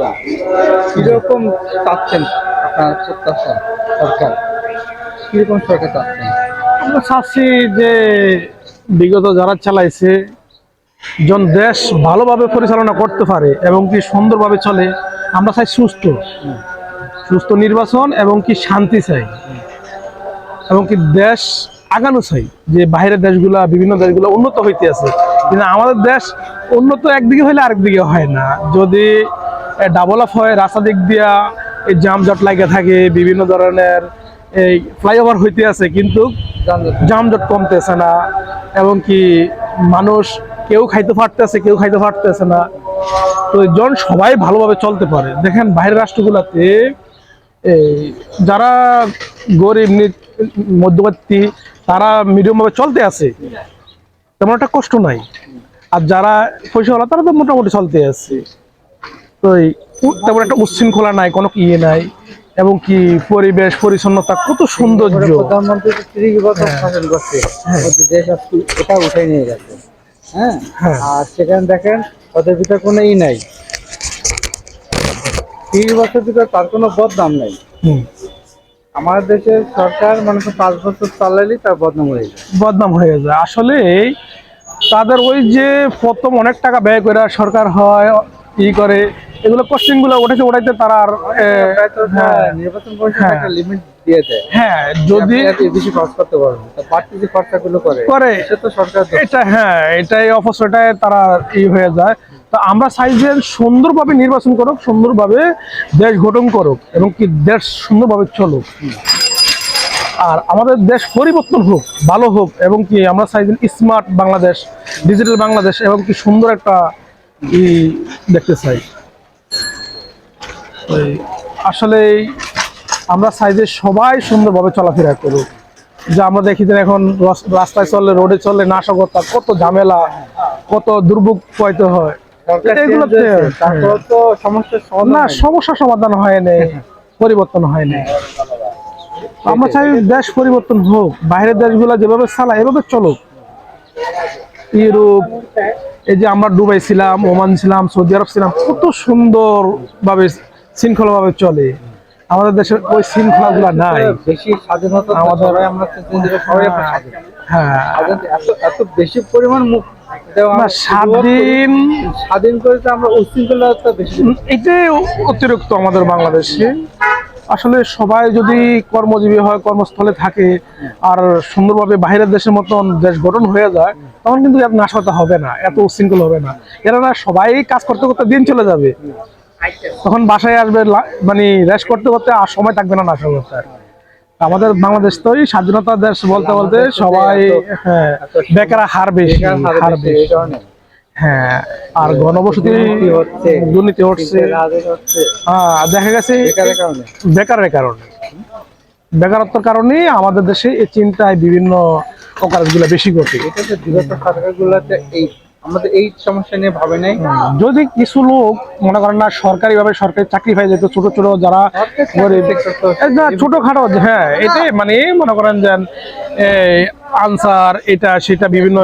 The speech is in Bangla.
নির্বাচন কীরকম চাচ্ছেন আপনার প্রত্যাশা সরকার? কীরকম সরকার চাচ্ছেন? আমরা চাচ্ছি যে বিগত যারা চালাইছে, জন দেশ ভালোভাবে পরিচালনা করতে পারে এবং কি সুন্দরভাবে চলে, আমরা চাই সুস্থ সুস্থ নির্বাচন এবং কি শান্তি চাই। এবং কি দেশ আগানো চাই, যে বাইরের দেশগুলা, বিভিন্ন দেশগুলো উন্নত হইতে আছে। কিন্তু আমাদের দেশ উন্নত একদিকে হইলে আরেকদিকে হয় না। যদি ডাবল আপ হয়, রাস্তা দিক দিয়া এই জামজট লাগে থাকে, বিভিন্ন ধরনের এই ফ্লাইওভার হইতে আছে, কিন্তু জামজট কমতেছে না। এবং কি মানুষ কেউ খাইতে পারতেছে, কেউ খাইতে পারতেছে না। তো জন সবাই ভালোভাবে চলতে পারে। দেখেন বাইরের রাষ্ট্রগুলোতে এই যারা গরিব মধ্যবর্তী তারা মিডিয়াম ভাবে চলতে আছে, তেমন একটা কষ্ট নাই। আর যারা পয়সাওয়ালা, তারা তো মোটামুটি চলতে আছে। তো এই তেমন একটা উচ্ছৃঙ্খলা নাই কোনো ইয়ে নাই এবং কি পরিবেশ পরিচ্ছন্নতা কত সৌন্দর্য। প্রধানমন্ত্রী ত্রিশ বছর শাসন করছে। দেশ আজকে এটা উঠে নিয়ে গেছে। হ্যাঁ? হ্যাঁ। আর সেখানে দেখেন ওদের ভিতরে কোনো ই নাই। ত্রিশ বছর ভিতরে তার কোনো বদনাম নাই। আমাদের দেশের সরকার মনে পাঁচ বছর চালালেই তার বদনাম হয়ে যায়। বদনাম হয়ে যায়। আসলে তাদের ওই যে প্রথম অনেক টাকা ব্যয় করে সরকার হয় ই করে এগুলো কোশ্চেনগুলো উঠেছে উঠাইতে তারা আর হ্যাঁ, নির্বাচন কমিশন হ্যাঁ। একটা লিমিট দিয়ে দেয়। হ্যাঁ যদি বেশি খরচ করতে পারবেন বাড়তি যে খরচাগুলো করে করে। সে সরকার এটা হ্যাঁ এটাই অপচয়টায় তারা ই হয়ে যায়। তো আমরা চাই যে সুন্দরভাবে নির্বাচন করুক সুন্দরভাবে দেশ গঠন করুক এবং কি দেশ সুন্দরভাবে চলুক। আর আমাদের দেশ পরিবর্তন হোক ভালো হোক এবং কি আমরা চাই স্মার্ট বাংলাদেশ ডিজিটাল বাংলাদেশ এবং কি সুন্দর একটা ই দেখতে চাই। আসলে আমরা যে সবাই সুন্দরভাবে চলাফেরা করুক যে আমরা দেখি যে এখন রাস্তায় চললে রোডে চললে নাশকতা কত ঝামেলা কত দুর্ভোগ পাইতে হয়। না। সমস্যা সমাধান হয়নি পরিবর্তন হয়নি। আমরা চাই দেশ পরিবর্তন হোক বাইরের দেশগুলো যেভাবে চালায় এভাবে চলুক। ইউরোপ এই যে আমরা দুবাই ছিলাম ওমান ছিলাম সৌদি আরব ছিলাম কত সুন্দর ভাবে শৃঙ্খলা ভাবে চলে। আমাদের দেশের ওই শৃঙ্খলা গুলা নাই। বেশি স্বাধীনতা আমাদের- আমরা। হ্যাঁ। এত এত বেশি পরিমাণ মুখ দেওয়া না আমরা স্বাধীন স্বাধীন করে আমরা উচ্ছৃঙ্খলতা বেশি এটাই অতিরিক্ত আমাদের বাংলাদেশে। আসলে সবাই যদি কর্মজীবী হয় কর্মস্থলে থাকে আর সুন্দরভাবে বাইরের দেশের মতন দেশ গঠন হয়ে যায় তখন কিন্তু এত নাশকতা হবে না এত উশৃঙ্খল হবে না। এরা না সবাই কাজ করতে করতে দিন চলে যাবে। তখন বাসায় আসবে মানে রেস্ট করতে করতে আর সময় থাকবে না নাশকতার আমাদের বাংলাদেশ তো স্বাধীনতা দেশ বলতে বলতে সবাই হ্যাঁ বেকার হার বেশি হার বেশি। হ্যাঁ আর ঘনবসতি দুর্নীতি হচ্ছে। হ্যাঁ দেখা গেছে বেকারের কারণে। বেকারত্বের কারণে আমাদের দেশে এই চিন্তায় বিভিন্ন অকারেজগুলো বেশি ঘটে এই আমাদের এই সমস্যা নিয়ে ভাবে নাই। যদি কিছু লোক মনে করেন না সরকারি ভাবে সরকারি চাকরি পাই যেত ছোট ছোট যারা ছোট খাটো ছোটখাটো হ্যাঁ এটাই মানে মনে করেন যে আনসার এটা সেটা বিভিন্ন